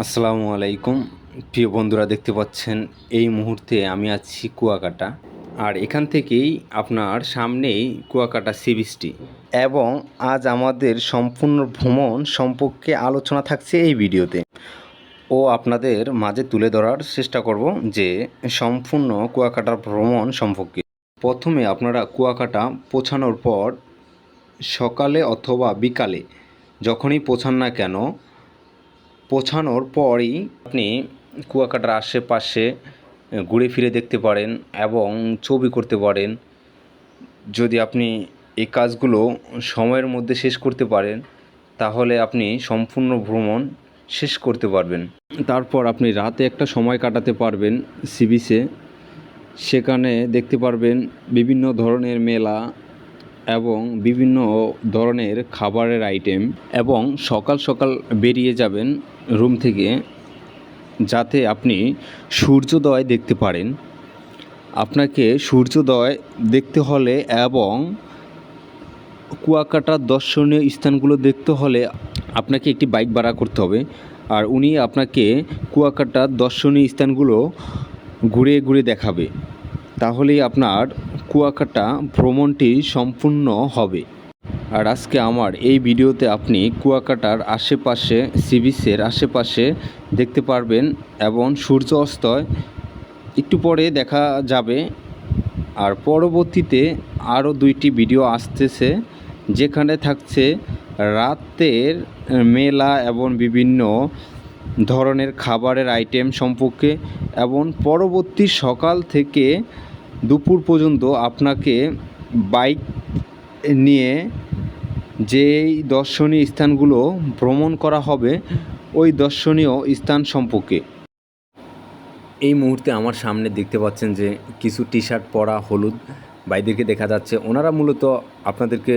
আসসালামু আলাইকুম। প্রিয় বন্ধুরা, দেখতে পাচ্ছেন, এই মুহূর্তে আমি আছি কুয়াকাটা। আর এখান থেকেই আপনার সামনেই কুয়াকাটা সি বিচটি। এবং আজ আমাদের সম্পূর্ণ ভ্রমণ সম্পর্কে আলোচনা থাকছে এই ভিডিওতে। ও আপনাদের মাঝে তুলে ধরার চেষ্টা করব যে সম্পূর্ণ কুয়াকাটার ভ্রমণ সম্পর্কে। প্রথমে আপনারা কুয়াকাটা পৌঁছানোর পর সকালে অথবা বিকালে যখনই পৌঁছান না কেন পৌঁছানোর পরই আপনি কুয়াকাটার আশেপাশে ঘুরে ফিরে দেখতে পারেন এবং ছবি করতে পারেন। যদি আপনি এই কাজগুলো সময়ের মধ্যে শেষ করতে পারেন, তাহলে আপনি সম্পূর্ণ ভ্রমণ শেষ করতে পারবেন। তারপর আপনি রাতে একটা সময় কাটাতে পারবেন সি বিচে সেখানে দেখতে পারবেন বিভিন্ন ধরনের মেলা এবং বিভিন্ন ধরনের খাবারের আইটেম এবং সকাল সকাল বেরিয়ে যাবেন রুম থেকে যাতে আপনি সূর্যোদয় দেখতে পারেন। আপনাকে সূর্যোদয় দেখতে হলে এবং কুয়াকাটার দর্শনীয় স্থানগুলো দেখতে হলে আপনাকে একটি বাইক ভাড়া করতে হবে। আর উনি আপনাকে কুয়াকাটার দর্শনীয় স্থানগুলো ঘুরে ঘুরে দেখাবে। তাহলেই আপনার কুয়াকাটা ভ্রমণটি সম্পূর্ণ হবে। আর আজকে আমার এই ভিডিওতে আপনি কুয়াকাটার আশেপাশে সি বিচের আশেপাশে দেখতে পারবেন এবং সূর্য অস্তয় একটু পরে দেখা যাবে। আর পরবর্তীতে আরও দুইটি ভিডিও আসতেছে, যেখানে থাকছে রাতের মেলা এবং বিভিন্ন ধরনের খাবারের আইটেম সম্পর্কে এবং পরবর্তী সকাল থেকে দুপুর পর্যন্ত আপনাকে বাইক নিয়ে যেই দর্শনীয় স্থানগুলো ভ্রমণ করা হবে, ওই দর্শনীয় স্থান সম্পর্কে। এই মুহূর্তে আমার সামনে দেখতে পাচ্ছেন যে কিছু টি শার্ট পরা হলুদ বাইদেরকে দেখা যাচ্ছে। ওনারা মূলত আপনাদেরকে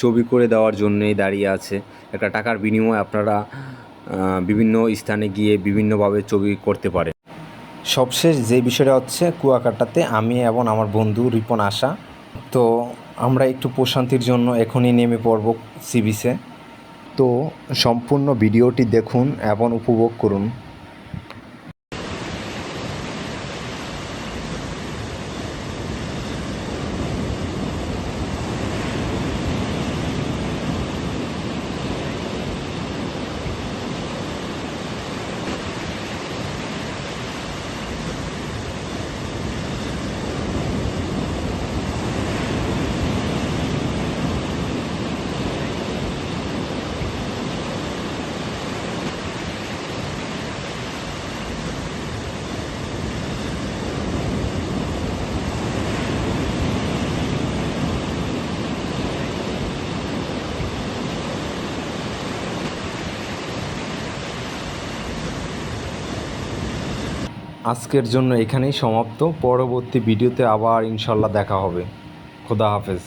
ছবি করে দেওয়ার জন্যই দাঁড়িয়ে আছে। একটা টাকার বিনিময়ে আপনারা বিভিন্ন স্থানে গিয়ে বিভিন্নভাবে ছবি করতে পারেন। সবশেষ যে বিষয়টা হচ্ছে কুয়াকাটাতে আমি এবং আমার বন্ধু রিপন আশা। তো আমরা একটু প্রশান্তির জন্য এখনই নেমে পড়ব সি বিচে তো সম্পূর্ণ ভিডিওটি দেখুন এবং উপভোগ করুন। আজকের জন্য এখানেই সমাপ্ত। পরবর্তী ভিডিওতে আবার ইনশাল্লাহ দেখা হবে। খোদা হাফেজ।